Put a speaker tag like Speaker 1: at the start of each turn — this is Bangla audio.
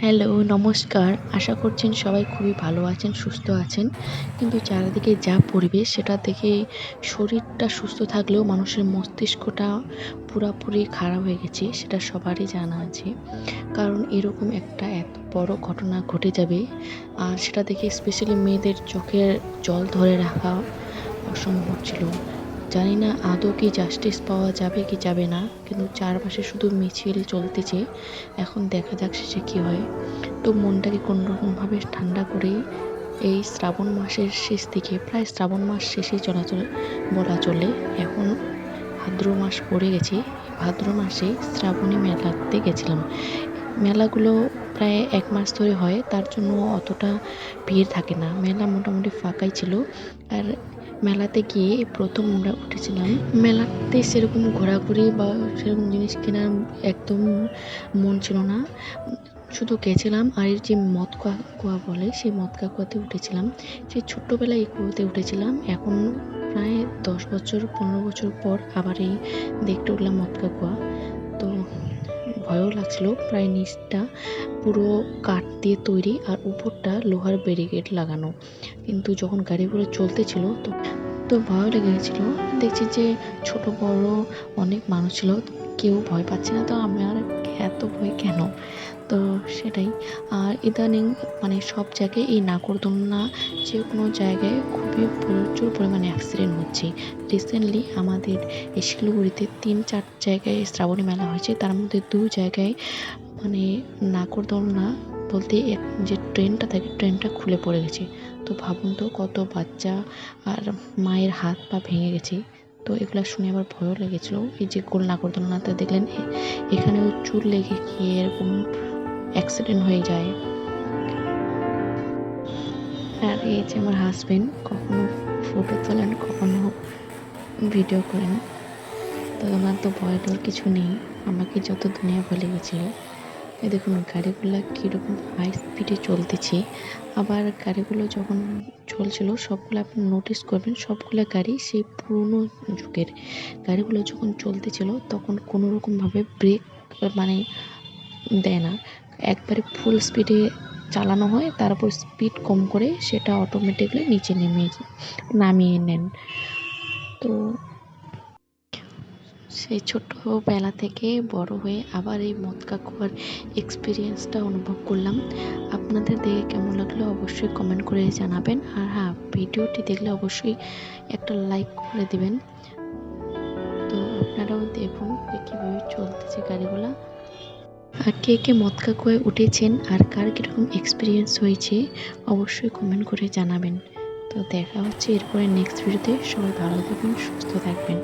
Speaker 1: হ্যালো, নমস্কার। আশা করছেন সবাই খুবই ভালো আছেন, সুস্থ আছেন। কিন্তু চারিদিকে যা পরিবেশ, সেটা দেখে শরীরটা সুস্থ থাকলেও মানুষের মস্তিষ্কটা পুরোপুরি খারাপ হয়ে গেছে, সেটা সবারই জানা আছে। কারণ এরকম একটা এত বড় ঘটনা ঘটে যাবে, আর সেটা দেখে স্পেশালি মেয়েদের চোখের জল ধরে রাখা অসম্ভব ছিল। জানি না আদৌ কি জাস্টিস পাওয়া যাবে কি যাবে না, কিন্তু চারপাশে শুধু মিছিল চলতেছে। এখন দেখা যাক শেষে কী হয়। তো মনটাকে কোনোরকমভাবে ঠান্ডা করে এই শ্রাবণ মাসের শেষ দিকে, প্রায় শ্রাবণ মাস শেষে চলাচল, বলা চলে। এখন ভাদ্র মাস পড়ে গেছে। ভাদ্র মাসে শ্রাবণী মেলাতে গেছিলাম। মেলাগুলো প্রায় এক মাস ধরে হয়, তার জন্য অতটা ভিড় থাকে না। মেলা মোটামুটি ফাঁকাই ছিল। আর মেলাতে গিয়ে প্রথম আমরা উঠেছিলাম। মেলাতে সেরকম ঘোরাঘুরি বা সেরকম জিনিস কেনার একদম মন ছিল না। শুধু গেছিলাম আর এই যে মদ কুয়া বলে, সেই মদ কুয়াতে উঠেছিলাম। সেই ছোট্টবেলায় এই কুয়োতে উঠেছিলাম। এখন প্রায় দশ বছর, পনেরো বছর পর আবার এই দেখতে উঠলাম মদ কুয়া তো ভয়ও লাগছিল। প্রায় নিচটা পুরো কাঠ দিয়ে তৈরি আর উপরটা লোহার ব্যারিকেড লাগানো। কিন্তু যখন গাড়িগুলো চলতেছিল, তো তো ভয় লেগে গেছিল। দেখছি যে ছোট বড় অনেক মানুষ ছিল, কেউ ভয় পাচ্ছে না। তো আমার এত ভয় কেন? তো সেটাই। আর ইদানিং মানে সব জায়গায় এই নাগরদোলনা যে কোনো জায়গায় খুবই প্রচুর পরিমাণে অ্যাক্সিডেন্ট হচ্ছে। রিসেন্টলি আমাদের এই শিলিগুড়িতে তিন, চার জায়গায় শ্রাবণী মেলা হয়েছে। তার মধ্যে দু জায়গায় মানে নাগরদোলনা বলতে এক যে ট্রেনটা থাকে, ট্রেনটা খুলে পড়ে গেছে। তো ভাবুন তো কত বাচ্চা আর মায়ের হাত পা ভেঙে গেছে। তো এগুলো শুনে আবার ভয়ও লেগেছিলো। এই যে গোল নাগরদোলনাতে দেখলেন এখানেও চুল লেগে গিয়ে এরকম অ্যাক্সিডেন্ট হয়ে যায়। আর এই যে আমার হাজবেন্ড কখনো ফটো তোলেন, কখনো ভিডিও করেন, তো ওনার তো ভয় কিছু নেই। আমাকে যত দুনিয়া ভুলে গেছিল। এই দেখুন, গাড়িগুলো কীরকম হাই স্পিডে চলতেছে। আবার গাড়িগুলো যখন চলছিল, সবগুলো আপনি নোটিস করবেন, সবগুলো গাড়ি সেই পুরনো যুগের। গাড়িগুলো যখন চলতেছিল, তখন কোনো রকমভাবে ব্রেক মানে দেয় না। একবারে ফুল স্পিডে চালানো হয়, তারপর স্পিড কম করে সেটা অটোমেটিকলি নিচে নেমে নামিয়ে নেন। তো সেই ছোটোবেলা থেকে বড় হয়ে আবার এই মদকা কুয়ার এক্সপিরিয়েন্সটা অনুভব করলাম। আপনাদের দেখে কেমন লাগল অবশ্যই কমেন্ট করে জানাবেন। আর হ্যাঁ ভিডিওটি দেখলে অবশ্যই একটা লাইক করে দিবেন। তো আপনারাও দেখুন যে কীভাবে চলতেছে গাড়িগুলো। আর কে কে মদকা কুয়ায় উঠেছেন আর কার কীরকম এক্সপিরিয়েন্স হয়েছে অবশ্যই কমেন্ট করে জানাবেন। তো দেখা হচ্ছে এরপরে নেক্সট ভিডিওতে সবাই ভালো থাকবেন সুস্থ থাকবেন।